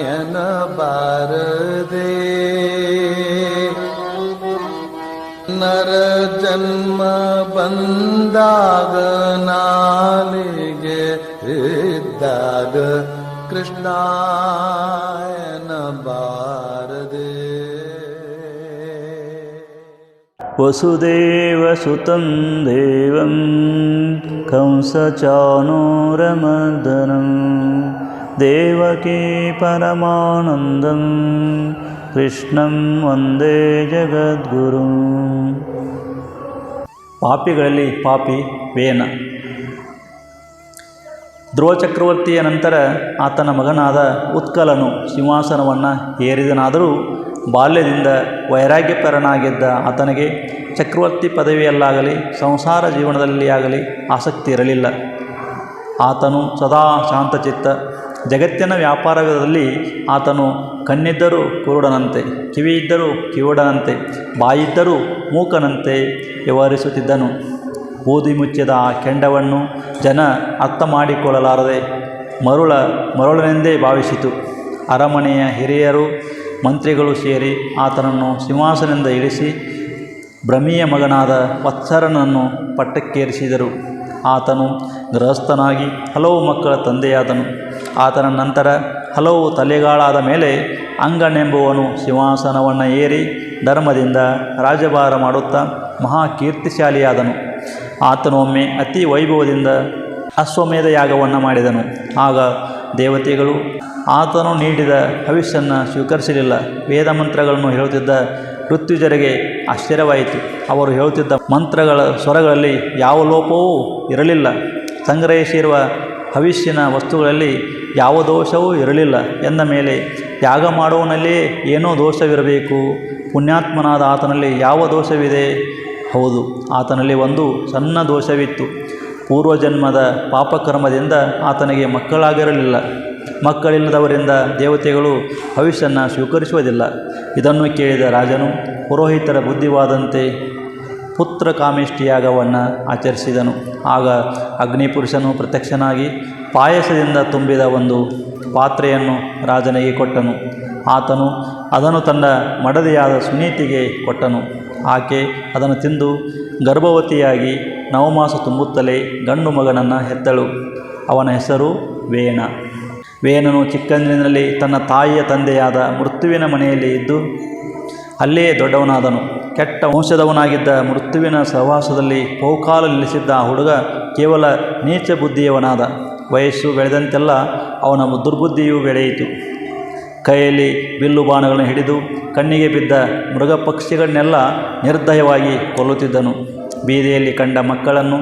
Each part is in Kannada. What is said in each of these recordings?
नयन बार दे नर जन्म बंदाग नालिगे दाग കൃഷ്ണായന ഭാരതേ. വസുദേവസുതം ദേവം കംസചാനോരമദനം देवकी परमानन्दं कृष्णं वन्दे जगद्गुरुम् ಪಾಪಿಗಳಲ್ಲಿ ಪಾಪಿ ವೇನ ಧ್ರುವ ಚಕ್ರವರ್ತಿಯ ನಂತರ ಆತನ ಮಗನಾದ ಉತ್ಕಲನು ಸಿಂಹಾಸನವನ್ನು ಏರಿದನಾದರೂ ಬಾಲ್ಯದಿಂದ ವೈರಾಗ್ಯಪರನಾಗಿದ್ದ ಆತನಿಗೆ ಚಕ್ರವರ್ತಿ ಪದವಿಯಲ್ಲಾಗಲಿ ಸಂಸಾರ ಜೀವನದಲ್ಲಿ ಆಗಲಿ ಆಸಕ್ತಿ ಇರಲಿಲ್ಲ ಆತನು ಸದಾ ಶಾಂತಚಿತ್ತ ಜಗತ್ತಿನ ವ್ಯಾಪಾರದಲ್ಲಿ ಆತನು ಕಣ್ಣಿದ್ದರೂ ಕುರುಡನಂತೆ, ಕಿವಿಯಿದ್ದರೂ ಕಿವುಡನಂತೆ, ಬಾಯಿದ್ದರೂ ಮೂಕನಂತೆ ವ್ಯವಹರಿಸುತ್ತಿದ್ದನು. ಬೂದಿ ಮುಚ್ಚಿದ ಆ ಕೆಂಡವನ್ನು ಜನ ಅರ್ಥ ಮಾಡಿಕೊಳ್ಳಲಾರದೆ ಮರುಳ, ಮರುಳನೆಂದೇ ಭಾವಿಸಿತು. ಅರಮನೆಯ ಹಿರಿಯರು, ಮಂತ್ರಿಗಳು ಸೇರಿ ಆತನನ್ನು ಸಿಂಹಾಸನದಿಂದ ಇಳಿಸಿ ಭ್ರಮೀಯ ಮಗನಾದ ವತ್ಸರನನ್ನು ಪಟ್ಟಕ್ಕೇರಿಸಿದರು. ಆತನು ಗೃಹಸ್ಥನಾಗಿ ಹಲವು ಮಕ್ಕಳ ತಂದೆಯಾದನು. ಆತನ ನಂತರ, ಹಲವು ತಲೆಗಾಳಾದ ಮೇಲೆ ಅಂಗನೆಂಬುವನು ಸಿಂಹಾಸನವನ್ನು ಏರಿ ಧರ್ಮದಿಂದ ರಾಜಭಾರ ಮಾಡುತ್ತಾ ಮಹಾಕೀರ್ತಿಶಾಲಿಯಾದನು. ಆತನು ಒಮ್ಮೆ ಅತಿ ವೈಭವದಿಂದ ಅಶ್ವಮೇಧ ಯಾಗವನ್ನು ಮಾಡಿದನು. ಆಗ ದೇವತೆಗಳು ಆತನು ನೀಡಿದ ಹವಿಷ್ಯನ್ನು ಸ್ವೀಕರಿಸಲಿಲ್ಲ. ವೇದ ಮಂತ್ರಗಳನ್ನು ಹೇಳುತ್ತಿದ್ದ ಮೃತ್ಯುಜರಿಗೆ ಆಶ್ಚರ್ಯವಾಯಿತು. ಅವರು ಹೇಳುತ್ತಿದ್ದ ಮಂತ್ರಗಳ ಸ್ವರಗಳಲ್ಲಿ ಯಾವ ಲೋಪವೂ ಇರಲಿಲ್ಲ. ಸಂಗ್ರಹಿಸಿರುವ ಹವಿಷ್ಯನ ವಸ್ತುಗಳಲ್ಲಿ ಯಾವ ದೋಷವೂ ಇರಲಿಲ್ಲ ಎಂದ ಮೇಲೆ, ಯಾಗ ಮಾಡುವನಲ್ಲಿ ಏನೋ ದೋಷವಿರಬೇಕು, ಪುಣ್ಯಾತ್ಮನಾದ ಆತನಲ್ಲಿ ಯಾವ ದೋಷವಿದೆ? ಹೌದು, ಆತನಲ್ಲಿ ಒಂದು ಸಣ್ಣ ದೋಷವಿತ್ತು. ಪೂರ್ವಜನ್ಮದ ಪಾಪಕರ್ಮದಿಂದ ಆತನಿಗೆ ಮಕ್ಕಳಾಗಿರಲಿಲ್ಲ. ಮಕ್ಕಳಿಲ್ಲದವರಿಂದ ದೇವತೆಗಳು ಹವಿಷ್ಯನ್ನು ಸ್ವೀಕರಿಸುವುದಿಲ್ಲ. ಇದನ್ನು ಕೇಳಿದ ರಾಜನು, ಪುರೋಹಿತರ ಬುದ್ಧಿವಾದಂತೆ ಪುತ್ರ ಕಾಮೇಷ್ಟಿಯಾಗವನ್ನು ಆಚರಿಸಿದನು. ಆಗ ಅಗ್ನಿಪುರುಷನು ಪ್ರತ್ಯಕ್ಷನಾಗಿ ಪಾಯಸದಿಂದ ತುಂಬಿದ ಒಂದು ಪಾತ್ರೆಯನ್ನು ರಾಜನಿಗೆ ಕೊಟ್ಟನು. ಆತನು ಅದನ್ನು ತನ್ನ ಮಡದಿಯಾದ ಸುನೀತಿಗೆ ಕೊಟ್ಟನು. ಆಕೆ ಅದನ್ನು ತಿಂದು ಗರ್ಭವತಿಯಾಗಿ ನವಮಾಸ ತುಂಬುತ್ತಲೇ ಗಂಡು ಮಗನನ್ನು ಹೆತ್ತಳು. ಅವನ ಹೆಸರು ವೇಣ. ವೇಣನು ಚಿಕ್ಕಂದಿನಲ್ಲಿ ತನ್ನ ತಾಯಿಯ ತಂದೆಯಾದ ಮೃತ್ಯುವಿನ ಮನೆಯಲ್ಲಿ ಇದ್ದು, ಅಲ್ಲಿಯೇ ದೊಡ್ಡವನಾದನು. ಕೆಟ್ಟ ವಂಶದವನಾಗಿದ್ದ ಮೃತ್ಯುವಿನ ಸಹವಾಸದಲ್ಲಿ ಬಹುಕಾಲ ನಿಲ್ಲಿಸಿದ್ದ ಆ ಹುಡುಗ ಕೇವಲ ನೀಚ ಬುದ್ಧಿಯವನಾದ. ವಯಸ್ಸು ಬೆಳೆದಂತೆಲ್ಲ ಅವನ ದುರ್ಬುದ್ಧಿಯೂ ಬೆಳೆಯಿತು. ಕೈಯಲ್ಲಿ ಬಿಲ್ಲು ಬಾಣಗಳನ್ನು ಹಿಡಿದು ಕಣ್ಣಿಗೆ ಬಿದ್ದ ಮೃಗ ಪಕ್ಷಿಗಳನ್ನೆಲ್ಲ ನಿರ್ದಯವಾಗಿ ಕೊಲ್ಲುತ್ತಿದ್ದನು. ಬೀದಿಯಲ್ಲಿ ಕಂಡ ಮಕ್ಕಳನ್ನು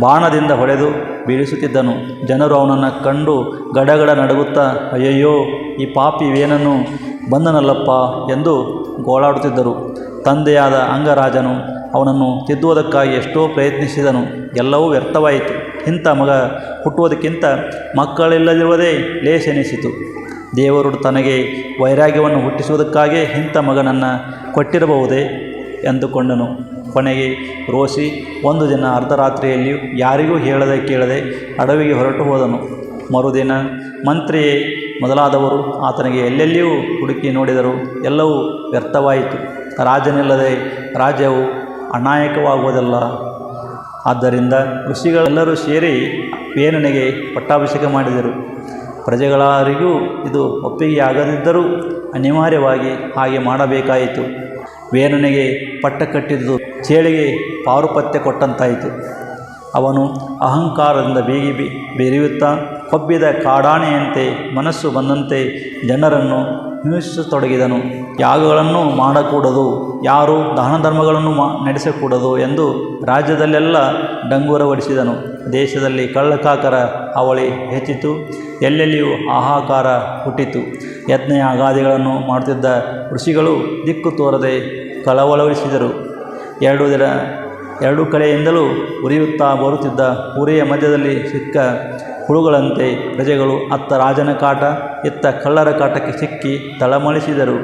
ಬಾಣದಿಂದ ಹೊಡೆದು ಬೀಳಿಸುತ್ತಿದ್ದನು. ಜನರು ಅವನನ್ನು ಕಂಡು ಗಡಗಡ ನಡುಗುತ್ತಾ, ಅಯ್ಯಯ್ಯೋ, ಈ ಪಾಪಿ ವೇನನ್ನು ಬಂದನಲ್ಲಪ್ಪ ಎಂದು ಗೋಳಾಡುತ್ತಿದ್ದರು. ತಂದೆಯಾದ ಅಂಗರಾಜನು ಅವನನ್ನು ತಿದ್ದುವುದಕ್ಕಾಗಿ ಎಷ್ಟೋ ಪ್ರಯತ್ನಿಸಿದನು. ಎಲ್ಲವೂ ವ್ಯರ್ಥವಾಯಿತು. ಇಂಥ ಮಗ ಹುಟ್ಟುವುದಕ್ಕಿಂತ ಮಕ್ಕಳಿಲ್ಲದಿರುವುದೇ ಲೇಸೆನಿಸಿತು. ದೇವರು ತನಗೆ ವೈರಾಗ್ಯವನ್ನು ಹುಟ್ಟಿಸುವುದಕ್ಕಾಗೇ ಇಂಥ ಮಗನನ್ನು ಕೊಟ್ಟಿರಬಹುದೇ ಎಂದುಕೊಂಡನು. ಕೊನೆಗೆ ರೋಸಿ ಒಂದು ದಿನ ಅರ್ಧರಾತ್ರಿಯಲ್ಲಿಯೂ ಯಾರಿಗೂ ಹೇಳದೆ ಕೇಳದೆ ಅಡವಿಗೆ ಹೊರಟು ಹೋದನು. ಮರುದಿನ ಮಂತ್ರಿ ಮೊದಲಾದವರು ಆತನಿಗೆ ಎಲ್ಲೆಲ್ಲಿಯೂ ಹುಡುಕಿ ನೋಡಿದರು ಎಲ್ಲವೂ ವ್ಯರ್ಥವಾಯಿತು. ರಾಜನಿಲ್ಲದೆ ರಾಜ್ಯವು ಅನಾಯಕವಾಗುವುದಲ್ಲ. ಆದ್ದರಿಂದ ಋಷಿಗಳೆಲ್ಲರೂ ಸೇರಿ ವೇನನೆಗೆ ಪಟ್ಟಾಭಿಷೇಕ ಮಾಡಿದರು. ಪ್ರಜೆಗಳಾರಿಗೂ ಇದು ಒಪ್ಪಿಗೆ ಆಗದಿದ್ದರೂ ಅನಿವಾರ್ಯವಾಗಿ ಹಾಗೆ ಮಾಡಬೇಕಾಯಿತು. ವೇನನಿಗೆ ಪಟ್ಟ ಕಟ್ಟಿದ್ದು ಚೇಳಿಗೆ ಪಾರುಪತ್ಯ ಕೊಟ್ಟಂತಾಯಿತು. ಅವನು ಅಹಂಕಾರದಿಂದ ಬೀಗಿ ಬಿ, ಬೆರೆಯುತ್ತಾ, ಕೊಬ್ಬಿದ ಕಾಡಾಣೆಯಂತೆ ಮನಸ್ಸು ಬಂದಂತೆ ಜನರನ್ನು ಹಿಂಸಿಸತೊಡಗಿದನು ಯಾಗಗಳನ್ನು ಮಾಡಕೂಡದು, ಯಾರು ದಾನ ಧರ್ಮಗಳನ್ನು ಮಾ, ನಡೆಸಕೂಡದು ಎಂದು ರಾಜ್ಯದಲ್ಲೆಲ್ಲ ಡಂಗೂರ ಹೊಡಿಸಿದನು ದೇಶದಲ್ಲಿ ಕಳ್ಳಕಾಕರ ಅವಳಿ ಹೆಚ್ಚಿತು, ಎಲ್ಲೆಲ್ಲಿಯೂ ಹಾಹಾಕಾರ ಹುಟ್ಟಿತು. ಯಜ್ಞ ಅಗಾದಿಗಳನ್ನು ಮಾಡುತ್ತಿದ್ದ ಋಷಿಗಳು ದಿಕ್ಕು ತೋರದೆ ಕಳವಳವಿಸಿದರು ಎರಡು ದಿನ, ಎರಡು ಕಡೆಯಿಂದಲೂ ಉರಿಯುತ್ತಾ ಬರುತ್ತಿದ್ದ ಉರಿಯ ಮಧ್ಯದಲ್ಲಿ ಸಿಕ್ಕ ಹುಳುಗಳಂತೆ ಪ್ರಜೆಗಳು ಅತ್ತ ರಾಜನ ಕಾಟ, ಇತ್ತ ಕಳ್ಳರ ಕಾಟಕ್ಕೆ ಸಿಕ್ಕಿ ತಳಮಳಿಸಿದರು.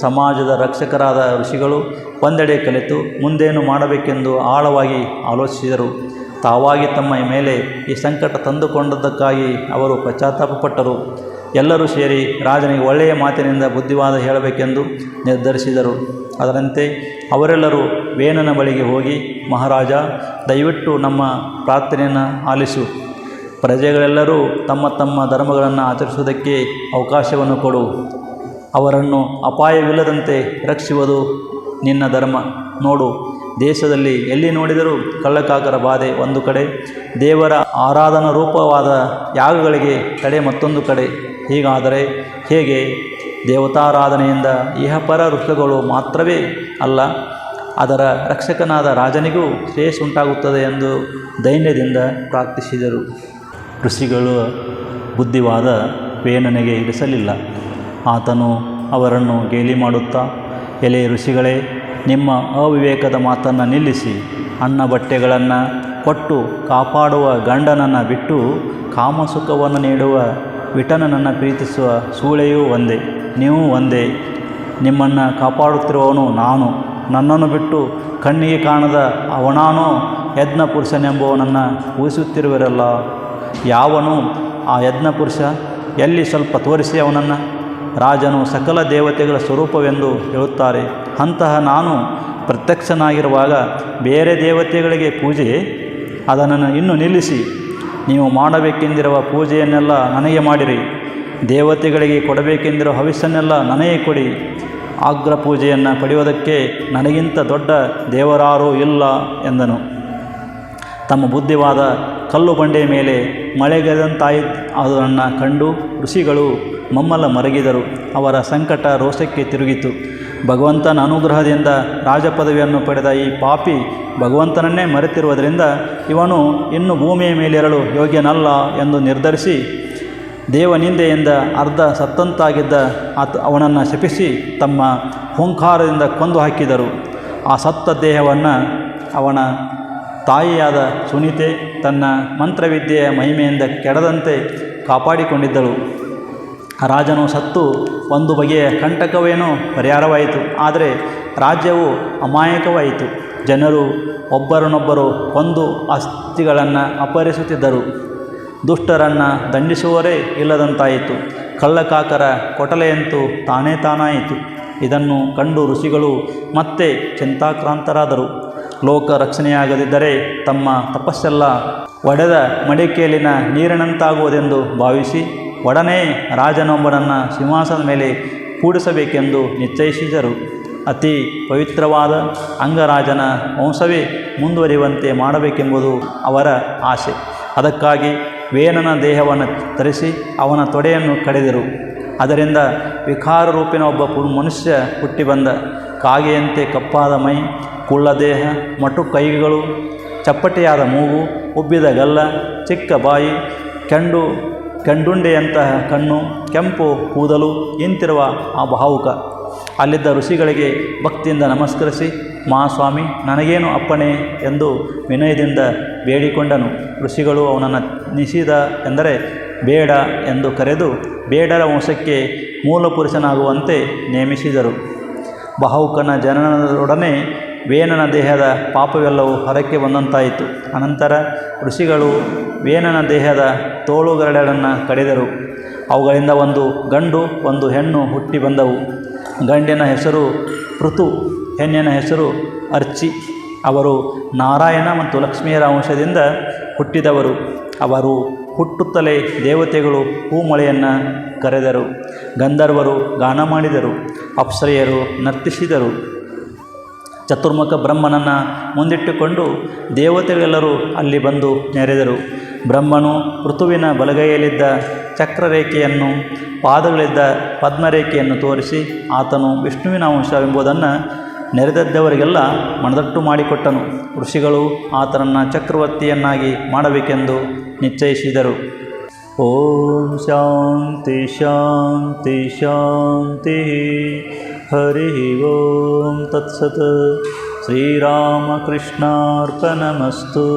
ಸಮಾಜದ ರಕ್ಷಕರಾದ ಋಷಿಗಳು ಒಂದೆಡೆ ಕಲಿತು ಮುಂದೇನು ಮಾಡಬೇಕೆಂದು ಆಳವಾಗಿ ಆಲೋಚಿಸಿದರು. ತಾವಾಗಿ ತಮ್ಮ ಮೇಲೆ ಈ ಸಂಕಟ ತಂದುಕೊಂಡದ್ದಕ್ಕಾಗಿ ಅವರು ಪಶ್ಚಾತ್ತಾಪಪಟ್ಟರು. ಎಲ್ಲರೂ ಸೇರಿ ರಾಜನಿಗೆ ಒಳ್ಳೆಯ ಮಾತಿನಿಂದ ಬುದ್ಧಿವಾದ ಹೇಳಬೇಕೆಂದು ನಿರ್ಧರಿಸಿದರು. ಅದರಂತೆ ಅವರೆಲ್ಲರೂ ವೇನನ ಬಳಿಗೆ ಹೋಗಿ, ಮಹಾರಾಜ, ದಯವಿಟ್ಟು ನಮ್ಮ ಪ್ರಾರ್ಥನೆಯನ್ನು ಆಲಿಸು. ಪ್ರಜೆಗಳೆಲ್ಲರೂ ತಮ್ಮ ತಮ್ಮ ಧರ್ಮಗಳನ್ನು ಆಚರಿಸುವುದಕ್ಕೆ ಅವಕಾಶವನ್ನು ಕೊಡು. ಅವರನ್ನು ಅಪಾಯವಿಲ್ಲದಂತೆ ರಕ್ಷಿಸುವುದು ನಿನ್ನ ಧರ್ಮ. ನೋಡು, ದೇಶದಲ್ಲಿ ಎಲ್ಲಿ ನೋಡಿದರೂ ಕಳ್ಳಕಾಕರ ಬಾಧೆ ಒಂದು ಕಡೆ, ದೇವರ ಆರಾಧನಾ ರೂಪವಾದ ಯಾಗಗಳಿಗೆ ತಡೆ ಮತ್ತೊಂದು ಕಡೆ. ಹೀಗಾದರೆ ಹೇಗೆ? ದೇವತಾರಾಧನೆಯಿಂದ ಇಹಪರ ವೃಕ್ಷಗಳು ಮಾತ್ರವೇ ಅಲ್ಲ, ಅದರ ರಕ್ಷಕನಾದ ರಾಜನಿಗೂ ಶ್ರೇಯಸ್ ಉಂಟಾಗುತ್ತದೆ ಎಂದು ದೈನ್ಯದಿಂದ ಪ್ರಾರ್ಥಿಸಿದರು. ಋಷಿಗಳು ಬುದ್ಧಿವಾದ ವೇನನಿಗೆ ಇರಿಸಲಿಲ್ಲ. ಆತನು ಅವರನ್ನು ಗೇಲಿ ಮಾಡುತ್ತಾ, ಎಲೆ ಋಷಿಗಳೇ, ನಿಮ್ಮ ಅವಿವೇಕದ ಮಾತನ್ನು ನಿಲ್ಲಿಸಿ, ಅನ್ನ ಬಟ್ಟೆಗಳನ್ನು ಕೊಟ್ಟು ಕಾಪಾಡುವ ಗಂಡನನ್ನು ಬಿಟ್ಟು ಕಾಮಸುಖವನ್ನು ನೀಡುವ ವಿಠನನನ್ನು ಪ್ರೀತಿಸುವ ಸೂಳೆಯೂ ಒಂದೇ, ನೀವು ಒಂದೇ. ನಿಮ್ಮನ್ನು ಕಾಪಾಡುತ್ತಿರುವವನು ನಾನು. ನನ್ನನ್ನು ಬಿಟ್ಟು ಕಣ್ಣಿಗೆ ಕಾಣದ ಅವನಾನೋ ಯಜ್ಞ ಪುರುಷನೆಂಬುವನನ್ನು ಊಹಿಸುತ್ತಿರುವಿರಲ್ಲ. ಯಾವನು ಆ ಯಜ್ಞಪುರುಷ ಎಲ್ಲಿ ಸ್ವಲ್ಪ ತೋರಿಸಿ ಅವನನ್ನು? ರಾಜನು ಸಕಲ ದೇವತೆಗಳ ಸ್ವರೂಪವೆಂದು ಹೇಳುತ್ತಾರೆ. ಅಂತಹ ನಾನು ಪ್ರತ್ಯಕ್ಷನಾಗಿರುವಾಗ ಬೇರೆ ದೇವತೆಗಳಿಗೆ ಪೂಜೆ ಅದನ್ನು ಇನ್ನೂ ನಿಲ್ಲಿಸಿ, ನೀವು ಮಾಡಬೇಕೆಂದಿರುವ ಪೂಜೆಯನ್ನೆಲ್ಲ ನನಗೆ ಮಾಡಿರಿ. ದೇವತೆಗಳಿಗೆ ಕೊಡಬೇಕೆಂದಿರುವ ಹವಿಸ್ಸನ್ನೆಲ್ಲ ನನಗೆ ಕೊಡಿ. ಆಗ್ರ ಪೂಜೆಯನ್ನು ಪಡೆಯುವುದಕ್ಕೆ ನನಗಿಂತ ದೊಡ್ಡ ದೇವರಾರೂ ಇಲ್ಲ ಎಂದನು. ತಮ್ಮ ಬುದ್ಧಿವಾದ ಕಲ್ಲು ಬಂಡೆಯ ಮೇಲೆ ಮಳೆಗೆದಂತಾಯಿ ಅದನ್ನು ಕಂಡು ಋಷಿಗಳು ಮಮ್ಮಲ ಮರಗಿದರು. ಅವರ ಸಂಕಟ ರೋಷಕ್ಕೆ ತಿರುಗಿತು. ಭಗವಂತನ ಅನುಗ್ರಹದಿಂದ ರಾಜಪದವಿಯನ್ನು ಪಡೆದ ಈ ಪಾಪಿ ಭಗವಂತನನ್ನೇ ಮರೆತಿರುವುದರಿಂದ ಇವನು ಇನ್ನು ಭೂಮಿಯ ಮೇಲಿರಲು ಯೋಗ್ಯನಲ್ಲ ಎಂದು ನಿರ್ಧರಿಸಿ, ದೇವನಿಂದೆಯಿಂದ ಅರ್ಧ ಸತ್ತಂತಾಗಿದ್ದ ಆತ ಅವನನ್ನು ಶಪಿಸಿ ತಮ್ಮ ಹುಂಕಾರದಿಂದ ಕೊಂದು ಹಾಕಿದರು ಆ ಸತ್ತ ದೇಹವನ್ನು ಅವನ ತಾಯಿಯಾದ ಸುನೀತೆ ತನ್ನ ಮಂತ್ರವಿದ್ಯೆಯ ಮಹಿಮೆಯಿಂದ ಕೆಡದಂತೆ ಕಾಪಾಡಿಕೊಂಡಿದ್ದಳು. ರಾಜನು ಸತ್ತು, ಒಂದು ಬಗೆಯ ಕಂಟಕವೇನೋ ಪರಿಹಾರವಾಯಿತು. ಆದರೆ ರಾಜ್ಯವು ಅಮಾಯಕವಾಯಿತು. ಜನರು ಒಬ್ಬರನ್ನೊಬ್ಬರು ಕೊಂದು ಆಸ್ತಿಗಳನ್ನು ಅಪಹರಿಸುತ್ತಿದ್ದರು. ದುಷ್ಟರನ್ನು ದಂಡಿಸುವರೇ ಇಲ್ಲದಂತಾಯಿತು. ಕಳ್ಳಕಾಕರ ಕೊಟಲೆಯಂತೂ ತಾನೇ ತಾನಾಯಿತು. ಇದನ್ನು ಕಂಡು ಋಷಿಗಳು ಮತ್ತೆ ಚಿಂತಾಕ್ರಾಂತರಾದರು. ಲೋಕ ರಕ್ಷಣೆಯಾಗದಿದ್ದರೆ ತಮ್ಮ ತಪಸ್ಸೆಲ್ಲ ಒಡೆದ ಮಡಿಕೆಯಲ್ಲಿನ ನೀರಿನಂತಾಗುವುದೆಂದು ಭಾವಿಸಿ ಒಡನೆ ರಾಜನೊಬ್ಬನನ್ನು ಸಿಂಹಾಸನದ ಮೇಲೆ ಕೂಡಿಸಬೇಕೆಂದು ನಿಶ್ಚಯಿಸಿದರು. ಅತಿ ಪವಿತ್ರವಾದ ಅಂಗರಾಜನ ವಂಶವೇ ಮುಂದುವರಿಯುವಂತೆ ಮಾಡಬೇಕೆಂಬುದು ಅವರ ಆಸೆ. ಅದಕ್ಕಾಗಿ ವೇನನ ದೇಹವನ್ನು ತರಿಸಿ ಅವನ ತೊಡೆಯನ್ನು ಕಡಿದರು. ಅದರಿಂದ ವಿಕಾರ ರೂಪಿನ ಒಬ್ಬ ಮನುಷ್ಯ ಹುಟ್ಟಿ ಬಂದ ಕಾಗೆಯಂತೆ ಕಪ್ಪಾದ ಮೈ, ಕುಳ್ಳ ದೇಹ, ಮಟು ಕೈಗಳು, ಚಪ್ಪಟೆಯಾದ ಮೂಗು, ಉಬ್ಬಿದ ಗಲ್ಲ, ಚಿಕ್ಕ ಬಾಯಿ, ಕೆಂಡು, ಕೆಂಡುಂಡೆಯಂತಹ ಕಣ್ಣು, ಕೆಂಪು ಕೂದಲು ಇಂತಿರುವ ಆ ಭಾವುಕ. ಅಲ್ಲಿದ್ದ ಋಷಿಗಳಿಗೆ ಭಕ್ತಿಯಿಂದ ನಮಸ್ಕರಿಸಿ ಮಹಾಸ್ವಾಮಿ ನನಗೇನು ಅಪ್ಪಣೆ? ಎಂದು ವಿನಯದಿಂದ ಬೇಡಿಕೊಂಡನು. ಋಷಿಗಳು ಅವನನ್ನು ನಿಷಿದ ಎಂದರೆ, ಬೇಡ ಎಂದು ಕರೆದು, ಬೇಡರ ವಂಶಕ್ಕೆ ಮೂಲ ಪುರುಷನಾಗುವಂತೆ ನೇಮಿಸಿದರು. ಬಾಹುಕನ ಜನನದೊಡನೆ ವೇನನ ದೇಹದ ಪಾಪವೆಲ್ಲವೂ ಹೊರಕ್ಕೆ ಬಂದಂತಾಯಿತು. ಅನಂತರ ಋಷಿಗಳು ವೇನನ ದೇಹದ ತೋಳುಗರಡನ್ನು ಕಡಿದರು. ಅವುಗಳಿಂದ ಒಂದು ಗಂಡು, ಒಂದು ಹೆಣ್ಣು ಹುಟ್ಟಿ ಬಂದವು. ಗಂಡಿನ ಹೆಸರು ಪೃಥು, ಹೆಣ್ಣಿನ ಹೆಸರು ಅರ್ಚಿ. ಅವರು ನಾರಾಯಣ ಮತ್ತು ಲಕ್ಷ್ಮಿಯರ ಅಂಶದಿಂದ ಹುಟ್ಟಿದವರು. ಅವರು ಹುಟ್ಟುತ್ತಲೇ ದೇವತೆಗಳು ಹೂಮಳೆಯನ್ನು ಕರೆದರು. ಗಂಧರ್ವರು ಗಾನ ಮಾಡಿದರು. ಅಪ್ಸರೆಯರು ನರ್ತಿಸಿದರು. ಚತುರ್ಮುಖ ಬ್ರಹ್ಮನನ್ನು ಮುಂದಿಟ್ಟುಕೊಂಡು ದೇವತೆಗಳೆಲ್ಲರೂ ಅಲ್ಲಿ ಬಂದು ನೆರೆದರು. ಬ್ರಹ್ಮನು ಋತುವಿನ ಬಲಗೈಯಲ್ಲಿದ್ದ ಚಕ್ರರೇಖೆಯನ್ನು, ಪಾದಗಳಿದ್ದ ಪದ್ಮರೇಖೆಯನ್ನು ತೋರಿಸಿ ಆತನು ವಿಷ್ಣುವಿನ ಅಂಶವೆಂಬುದನ್ನು ನೆರೆದದ್ದವರಿಗೆಲ್ಲ ಮನದಟ್ಟು ಮಾಡಿಕೊಟ್ಟನು. ಋಷಿಗಳು ಆತನನ್ನು ಚಕ್ರವರ್ತಿಯನ್ನಾಗಿ ಮಾಡಬೇಕೆಂದು ನಿಶ್ಚಯಿಸಿದರು ಓಂ ಶಾಂತಿ ಶಾಂತಿ ಶಾಂತಿ ಹರಿ ಓಂ ತತ್ಸತ್ ಶ್ರೀರಾಮಕೃಷ್ಣಾರ್ಪಣಮಸ್ತು